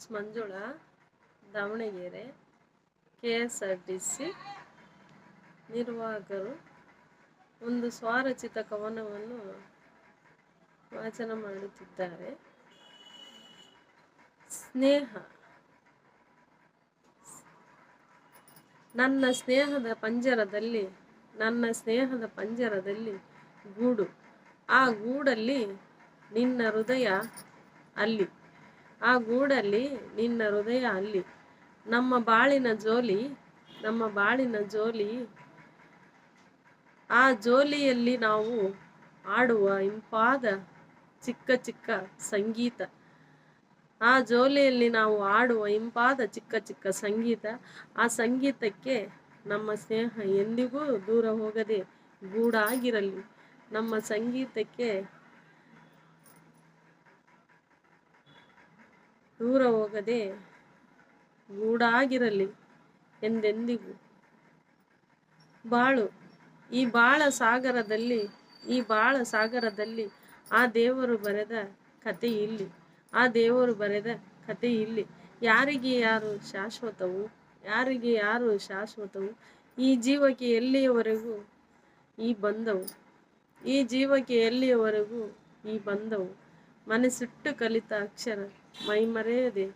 H Manjula, Davanagere K S R T C ನಿರ್ವಾಹಕರು ಒಂದು ಸ್ವರಚಿತ ಕವನವನ್ನು ವಾಚನ ಮಾಡುತ್ತಿದ್ದಾರೆ. ಸ್ನೇಹ. ನನ್ನ ಸ್ನೇಹದ ಪಂಜರದಲ್ಲಿ, ನನ್ನ ಸ್ನೇಹದ ಪಂಜರದಲ್ಲಿ ಗೂಡು. ಆ ಗೂಡಲ್ಲಿ ನಿನ್ನ ಹೃದಯ ಅಲ್ಲಿ. ಆ ಗೂಡಲ್ಲಿ ನಿನ್ನ ಹೃದಯ ಅಲ್ಲಿ. ನಮ್ಮ ಬಾಳಿನ ಜೋಲಿ, ನಮ್ಮ ಬಾಳಿನ ಜೋಲಿ, ಆ ಜೋಲಿಯಲ್ಲಿ ನಾವು ಆಡುವ ಇಂಪಾದ ಚಿಕ್ಕ ಚಿಕ್ಕ ಸಂಗೀತ. ಆ ಜೋಲಿಯಲ್ಲಿ ನಾವು ಆಡುವ ಇಂಪಾದ ಚಿಕ್ಕ ಚಿಕ್ಕ ಸಂಗೀತ. ಆ ಸಂಗೀತಕ್ಕೆ ನಮ್ಮ ಸ್ನೇಹ ಎಂದಿಗೂ ದೂರ ಹೋಗದೆ ಗೂಡಾಗಿರಲಿ. ನಮ್ಮ ಸಂಗೀತಕ್ಕೆ ದೂರ ಹೋಗದೆ ಗೂಡಾಗಿರಲಿ ಎಂದೆಂದಿಗೂ. ಬಾಳು, ಈ ಬಾಳ ಸಾಗರದಲ್ಲಿ, ಈ ಬಾಳ ಸಾಗರದಲ್ಲಿ ಆ ದೇವರು ಬರೆದ ಕತೆ ಇಲ್ಲಿ, ಆ ದೇವರು ಬರೆದ ಕತೆ ಇಲ್ಲಿ. ಯಾರಿಗೆ ಯಾರು ಶಾಶ್ವತವು, ಯಾರಿಗೆ ಯಾರು ಶಾಶ್ವತವು? ಈ ಜೀವಕ್ಕೆ ಎಲ್ಲಿಯವರೆಗೂ ಈ ಬಂದವು ಈ ಜೀವಕ್ಕೆ ಎಲ್ಲಿಯವರೆಗೂ ಈ మన చుట్టూ కలిత అక్షర మైమరేది.